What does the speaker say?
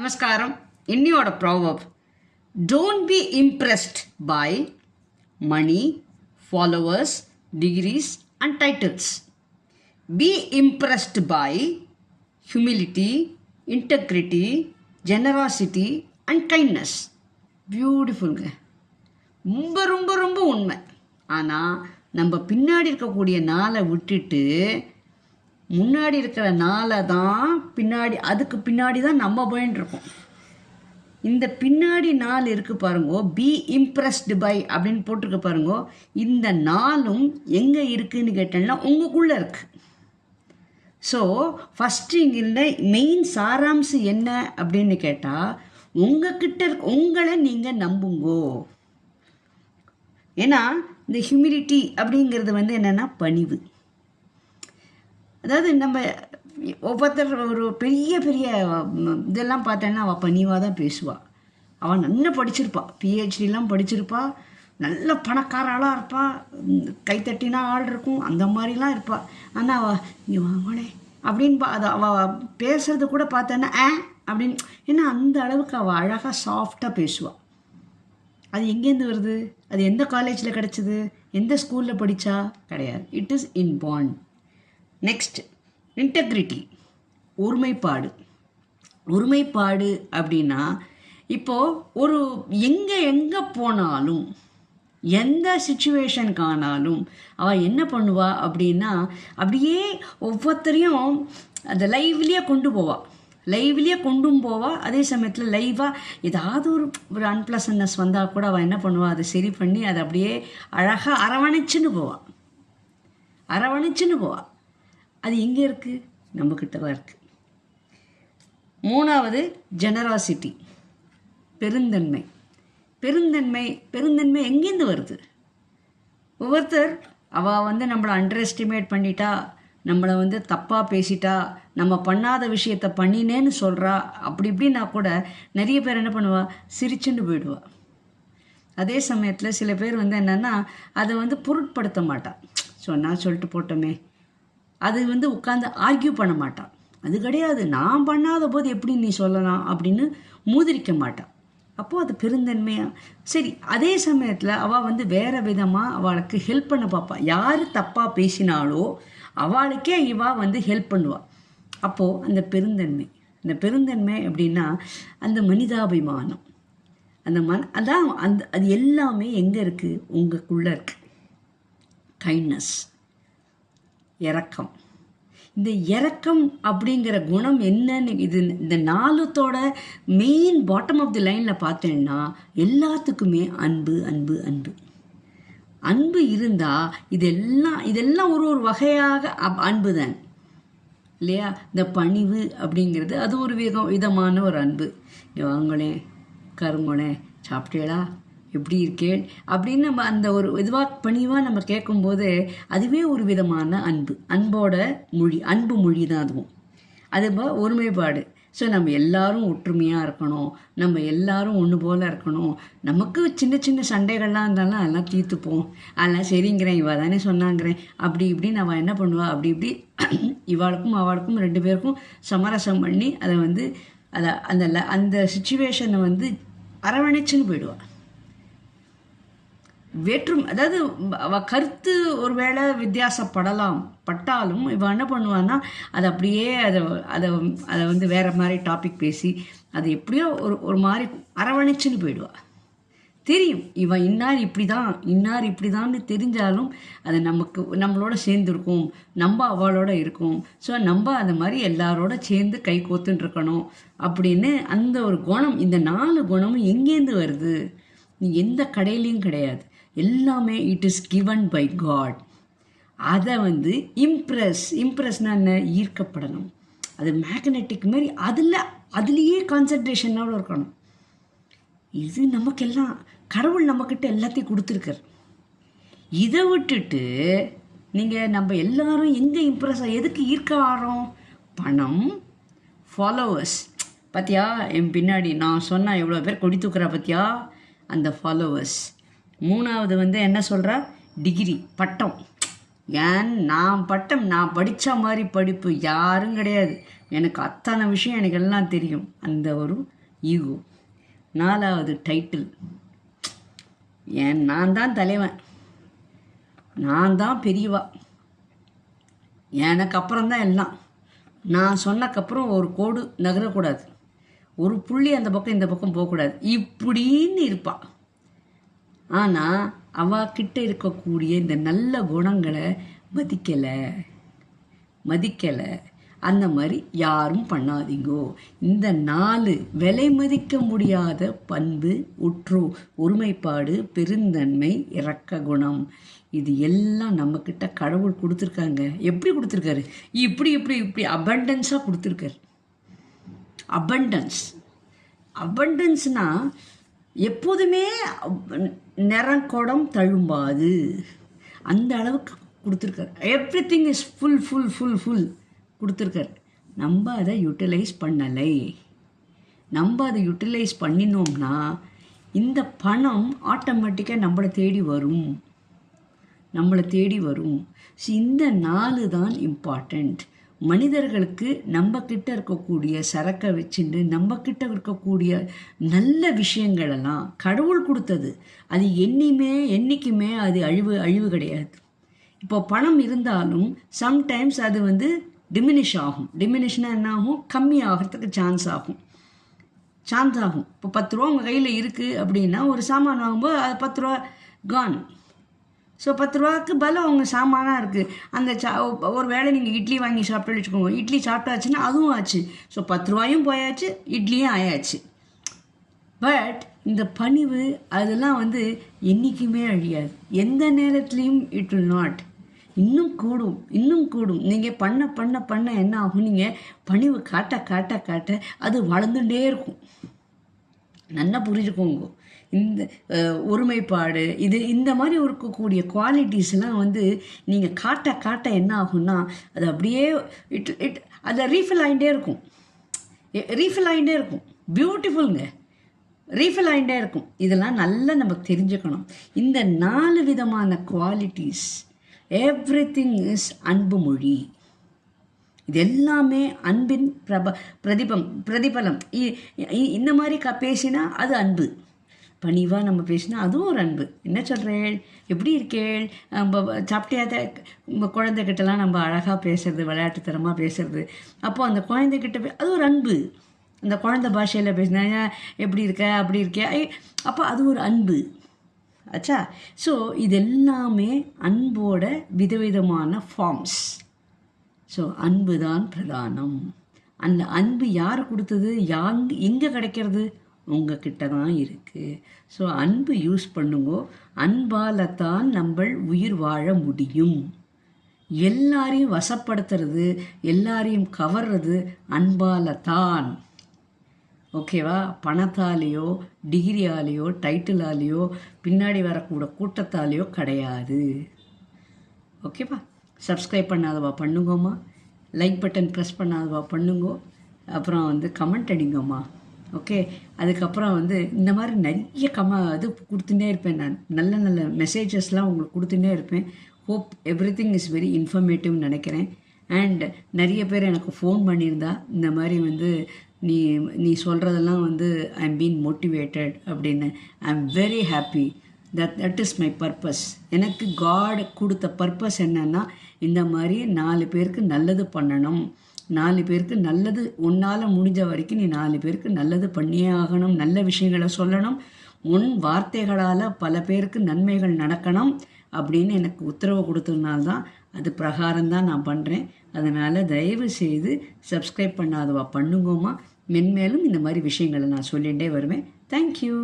நமஸ்காரம். இன்னியோட proverb don't be impressed by money followers degrees and titles be impressed by humility integrity generosity and kindness பியூட்டிஃபுல்ங்க ரொம்ப ரொம்ப ரொம்ப உண்மை. ஆனால் நம்ம பின்னாடி இருக்கக்கூடிய நாளை விட்டுட்டு முன்னாடி இருக்கிற நாளை தான் பின்னாடி அதுக்கு பின்னாடி தான் நம்ம போயின்னு இருக்கோம். இந்த பின்னாடி நாள் இருக்கு பாருங்கோ பி இம்ப்ரெஸ்டு பை அப்படின்னு போட்டிருக்க பாருங்கோ இந்த நாளும் எங்கே இருக்குதுன்னு கேட்டேன்னா உங்களுக்குள்ளே இருக்கு. ஸோ ஃபஸ்ட்டு இங்கே மெயின் சாராம்சம் என்ன அப்படின்னு கேட்டால் உங்ககிட்ட இருக்க உங்களை நீங்கள் நம்புங்கோ. ஏன்னா இந்த ஹியூமிடிட்டி அப்படிங்கிறது வந்து என்னென்னா பணிவு. அதாவது நம்ம ஒவ்வொருத்தர் ஒரு பெரிய பெரிய இதெல்லாம் பார்த்தேன்னா அவள் பணிவாக தான் பேசுவாள் அவள் நல்லா படிச்சிருப்பாள் பிஹெச்டிலாம் படிச்சிருப்பாள் நல்ல பணக்காராளாக இருப்பாள் கைத்தட்டினா ஆள் இருக்கும். அந்த மாதிரிலாம் இருப்பாள் ஆனால் அவள் இங்கே வாங்கலே அப்படின்னு பா அதை அவள் பேசுறது கூட பார்த்தேன்னா ஆ? அப்படின்னு. ஏன்னா அந்த அளவுக்கு அவள் அழகாக சாஃப்டாக பேசுவாள் அது எங்கேருந்து வருது? அது எந்த காலேஜில் கிடச்சிது? எந்த ஸ்கூலில் படித்தா கிடையாது. It is inborn next integrity ஒருமைப்பாடு. ஒருமைப்பாடு அப்படின்னா இப்போது ஒரு எங்கே எங்கே போனாலும் எந்த சுச்சுவேஷனுக்கானாலும் அவள் என்ன பண்ணுவா அப்படின்னா அப்படியே ஒவ்வொருத்தரையும் அந்த லைவ்லேயே கொண்டு போவாள் லைவ்லேயே கொண்டும் போவா. அதே சமயத்தில் லைவாக ஏதாவது ஒரு ஒரு அன்பிளசன்னஸ் வந்தால் கூட அவள் என்ன பண்ணுவா? அதை சரி பண்ணி அதை அப்படியே அழகாக அரவணைச்சுன்னு போவாள் அரவணைச்சுன்னு போவாள் அது எங்கே இருக்குது நம்மக்கிட்ட தான் இருக்குது மூணாவது ஜெனராசிட்டி பெருந்தன்மை. பெருந்தன்மை பெருந்தன்மை எங்கேருந்து வருது? ஒவ்வொருத்தர் அவள் வந்து நம்மளை அண்டர் எஸ்டிமேட் பண்ணிட்டா நம்மளை வந்து தப்பாக பேசிட்டா நம்ம பண்ணாத விஷயத்த பண்ணினேன்னு சொல்கிறா அப்படி இப்படின்னா கூட நிறைய பேர் என்ன பண்ணுவா? சிரிச்சுன்னு போயிடுவா. அதே சமயத்தில் சில பேர் வந்து என்னென்னா அதை வந்து பொருட்படுத்த மாட்டான் நான் சொல்லிட்டு போட்டோமே. அது வந்து உட்காந்து ஆர்கியூ பண்ண மாட்டான் அது கிடையாது. நான் பண்ணாத போது எப்படி நீ சொல்லலாம் அப்படின்னு மூதிரிக்க மாட்டான் அப்போது அது பெருந்தன்மையாக சரி அதே சமயத்தில் அவள் வந்து வேறு விதமாக அவளுக்கு ஹெல்ப் பண்ண பார்ப்பாள் யார் தப்பாக பேசினாலோ அவளுக்கே இவா வந்து ஹெல்ப் பண்ணுவாள் அப்போது அந்த பெருந்தன்மை. அந்த பெருந்தன்மை அப்படின்னா அந்த மனிதாபிமானம். அந்த மன அதான் அந்த அது எல்லாமே எங்கே இருக்குது உங்களுக்குள்ளே இருக்குது கைண்ட்னஸ் இறக்கம் இந்த இறக்கம் அப்படிங்கிற குணம் என்னன்னு இது இந்த நாலுத்தோட மெயின் பாட்டம் ஆஃப் தி லைனில் பார்த்தேன்னா எல்லாத்துக்குமே அன்பு அன்பு அன்பு. அன்பு இருந்தால் இதெல்லாம் இதெல்லாம் ஒரு ஒரு வகையாக அப்- அன்பு தான். இல்லையா? இந்த பணிவு அப்படிங்கிறது அது ஒரு விதம் விதமான ஒரு அன்பு. இங்க வாங்களேன் கருங்கோணே எப்படி இருக்கேன் அப்படின்னு நம்ம அந்த ஒரு இதுவாக பணிவாக நம்ம கேட்கும்போது அதுவே ஒரு விதமான அன்பு. அன்போட மொழி அன்பு மொழி தான் அதுவும். அது ஒருமைப்பாடு. ஸோ நம்ம எல்லாரும் ஒற்றுமையாக இருக்கணும். நம்ம எல்லாரும் ஒன்று போல் இருக்கணும். நமக்கு சின்ன சின்ன சண்டைகள்லாம் இருந்தாலும் அதெல்லாம் தீர்த்துப்போம். அதெல்லாம் சரிங்கிறேன் இவள் தானே சொன்னாங்கிறேன். அப்படி இப்படின்னு நம்ம என்ன பண்ணுவா? அப்படி இப்படி இவாளுக்கும் அவளுக்கும் ரெண்டு பேருக்கும் சமரசம் பண்ணி அதை வந்து அதை அந்த ல- அந்த சுச்சுவேஷனை வந்து அரவணைச்சுன்னு போயிடுவாள் வேற்றும் அதாவது அவ கருத்து ஒருவேளை வித்தியாசப்படலாம் பட்டாலும் இவன் என்ன பண்ணுவான்னா அதை அப்படியே அதை அதை அதை வந்து வேற மாதிரி டாபிக் பேசி அது எப்படியோ ஒரு ஒரு மாதிரி அரவணைச்சுன்னு போயிடுவா. தெரியும் இவன் இன்னார் இப்படி தான் இன்னார் இப்படி தான்னு தெரிஞ்சாலும் அது நமக்கு நம்மளோட சேர்ந்துருக்கும் நம்ம அவளோட இருக்கும். ஸோ நம்ம அந்த மாதிரி எல்லாரோட சேர்ந்து கை கோத்துன்னு இருக்கணும் அப்படின்னு அந்த ஒரு குணம் இந்த நாலு குணமும் எங்கேருந்து வருது? நீ எந்த கடையிலையும் கிடையாது. எல்லாமே it is given by God அதை வந்து இம்ப்ரெஸ் இம்ப்ரெஸ்னா என்ன? ஈர்க்கப்படணும். அது மேக்னெட்டிக் மாதிரி அதில் அதுலேயே கான்சன்ட்ரேஷனோட இருக்கணும். இது நமக்கெல்லாம் கடவுள் நம்மக்கிட்ட எல்லாத்தையும் கொடுத்துருக்கார். இதை விட்டுட்டு நீங்கள் நம்ம எல்லாரும் எங்கே இம்ப்ரெஸ் எதுக்கு ஈர்க்க ஆகிறோம் பணம் ஃபாலோவர்ஸ் பார்த்தியா என் பின்னாடி நான் சொன்னால் எவ்வளோ பேர் கொடி தூக்குறா பாத்தியா? அந்த ஃபாலோவர்ஸ் மூணாவது வந்து என்ன சொல்கிறா டிகிரி பட்டம். ஏன்? நான் பட்டம் நான் படித்த மாதிரி படிப்பு யாரும் கிடையாது. எனக்கு அத்தனை விஷயம் எனக்கு எல்லாம் தெரியும். அந்த ஒரு ஈகோ நாலாவது டைட்டில் ஏன்? நான் தான் தலைவன். நான் தான் பெரியவா. எனக்கு அப்புறம் தான் எல்லாம். நான் சொன்னக்கப்புறம் ஒரு கோடு நகரக்கூடாது. ஒரு புள்ளி அந்த பக்கம் இந்த பக்கம் போகக்கூடாது. இப்படின்னு இருப்பாள் ஆனால் அவகிட்ட இருக்கக்கூடிய இந்த நல்ல குணங்களை மதிக்கலை. மதிக்கலை. அந்த மாதிரி யாரும் பண்ணாதீங்கோ. இந்த நாலு விலை மதிக்க முடியாத பண்பு உற்று ஒருமைப்பாடு பெருந்தன்மை இரக்க குணம். இது எல்லாம் நம்மக்கிட்ட கடவுள் கொடுத்துருக்காங்க. எப்படி கொடுத்துருக்காரு? இப்படி இப்படி இப்படி அபண்டன்ஸாக கொடுத்துருக்காரு. அபண்டன்ஸ் அபண்டன்ஸ்னால் எப்போதுமே நிறக்குடம் தழும்பாது. அந்த அளவுக்கு கொடுத்துருக்காரு. Everything is full full full full கொடுத்துருக்காரு. நம்ம அதை யூட்டிலைஸ் பண்ணலை. நம்ம அதை யூட்டிலைஸ் பண்ணினோம்னா இந்த பணம் ஆட்டோமேட்டிக்காக நம்மளை தேடி வரும். நம்மளை தேடி வரும். ஸோ இந்த நாலு தான் இம்பார்ட்டண்ட் மனிதர்களுக்கு நம்ம இருக்கக்கூடிய சரக்கை வச்சுட்டு நம்ம இருக்கக்கூடிய நல்ல விஷயங்களெல்லாம் கடவுள் கொடுத்தது. அது என்னையுமே என்றைக்குமே அது அழிவு அழிவு கிடையாது. இப்போ பணம் இருந்தாலும் சம்டைம்ஸ் அது வந்து டிமினிஷ் ஆகும். டிமினிஷ்னா என்ன ஆகும் கம்மி ஆகிறதுக்கு சான்ஸ் ஆகும். சான்ஸ் ஆகும். இப்போ பத்து ரூபா உங்கள் கையில் இருக்குது அப்படின்னா ஒரு சாமான் வாங்கும்போது அது பத்து ரூபா கான் ஸோ பத்து ரூபாய்க்கு பலம் அவங்க சாமானாக இருக்குது அந்த சா ஒரு வேளை நீங்கள் இட்லி வாங்கி சாப்பிட்டு வச்சுக்கோங்க. இட்லி சாப்பிட்டாச்சுன்னா அதுவும் ஆச்சு. ஸோ பத்து ரூபாயும் போயாச்சு இட்லியும் ஆயாச்சு. பட் இந்த பணிவு அதெல்லாம் வந்து என்றைக்குமே அழியாது. எந்த நேரத்துலையும் இட் வில் நாட் இன்னும் கூடும் இன்னும் கூடும். நீங்கள் பண்ண பண்ண பண்ண என்ன ஆகும்? நீங்கள் பணிவு காட்ட காட்ட காட்ட அது வளர்ந்துட்டே இருக்கும். நல்லா புரிஞ்சுக்கோங்க. இந்த ஒருமைப்பாடு இது இந்த மாதிரி இருக்கக்கூடிய குவாலிட்டிஸ்லாம் வந்து நீங்கள் காட்ட காட்ட என்ன ஆகும்னா அது அப்படியே இட் இட் அதை ரீஃபில் ஆகிட்டே இருக்கும். ரீஃபில் ஆகிட்டே இருக்கும். பியூட்டிஃபுல்ங்க ரீஃபில் ஆகிட்டே இருக்கும். இதெல்லாம் நல்லா நம்ம தெரிஞ்சுக்கணும். இந்த நாலு விதமான குவாலிட்டிஸ் எவ்ரி திங் இஸ் அன்பு மொழி. இது எல்லாமே அன்பின் பிரப பிரதிபம் பிரதிபலம். இந்த மாதிரி க பேசினா அது அன்பு. பணிவாக நம்ம பேசினா அதுவும் ஒரு அன்பு. என்ன சொல்கிறேள் எப்படி இருக்கேள்? சாப்பிட்டியாத குழந்தைகிட்டலாம் நம்ம அழகாக பேசுறது விளையாட்டுத்தனமாக பேசுறது. அப்போது அந்த குழந்தைகிட்ட அது ஒரு அன்பு. அந்த குழந்தை பாஷையில் பேசினா எப்படி இருக்க? அப்படி இருக்கே அப்போ அது ஒரு அன்பு. ஆச்சா ஸோ இது எல்லாமே அன்போட விதவிதமான ஃபார்ம்ஸ் ஸோ அன்பு தான் பிரதானம். அந்த அன்பு யார் கொடுத்தது? யாங் எங்கே கிடைக்கிறது? உங்ககிட்ட தான் இருக்குது ஸோ அன்பு யூஸ் பண்ணுங்கோ. அன்பால் தான் நம்ம உயிர் வாழ முடியும். எல்லாரையும் வசப்படுத்துறது எல்லாரையும் கவர்றது அன்பால் தான் ஓகேவா பணத்தாலேயோ டிகிரியாலேயோ டைட்டிலாலேயோ பின்னாடி வரக்கூட கூட்டத்தாலேயோ கிடையாது. ஓகேவா சப்ஸ்கிரைப் பண்ணாதவா பண்ணுங்கோம்மா. லைக் பட்டன் ப்ரெஸ் பண்ணாதவா பண்ணுங்கோ. அப்புறம் வந்து கமெண்ட் அடிங்கம்மா. ஓகே அதுக்கப்புறம் வந்து இந்த மாதிரி நிறைய கம இது கொடுத்துட்டே இருப்பேன் நான். நல்ல நல்ல மெசேஜஸ்லாம் உங்களுக்கு கொடுத்துட்டே இருப்பேன். Hope everything is very இன்ஃபர்மேட்டிவ்னு நினைக்கிறேன். அண்ட் நிறைய பேர் எனக்கு ஃபோன் பண்ணியிருந்தா இந்த மாதிரி வந்து நீ நீ சொல்கிறதெல்லாம் வந்து ஐ எம் பீன் மோட்டிவேட்டட் அப்படின்னு. I am very happy that that is my purpose எனக்கு காட் கொடுத்த பர்பஸ் என்னென்னா இந்த மாதிரி நாலு பேருக்கு நல்லது பண்ணணும். நாலு பேருக்கு நல்லது உன்னால் முடிஞ்ச வரைக்கும் நீ நாலு பேருக்கு நல்லது பண்ணியே ஆகணும். நல்ல விஷயங்களை சொல்லணும். உன் வார்த்தைகளால் பல பேருக்கு நன்மைகள் நடக்கணும் அப்படின்னு எனக்கு உத்தரவு கொடுத்ததுனால்தான் அது பிரகாரம் தான் நான் பண்ணுறேன் அதனால் தயவு செய்து சப்ஸ்கிரைப் பண்ணாதவா பண்ணுங்கோமா மென்மேலும் இந்த மாதிரி விஷயங்களை நான் சொல்லிகிட்டே வருவேன். தேங்க்யூ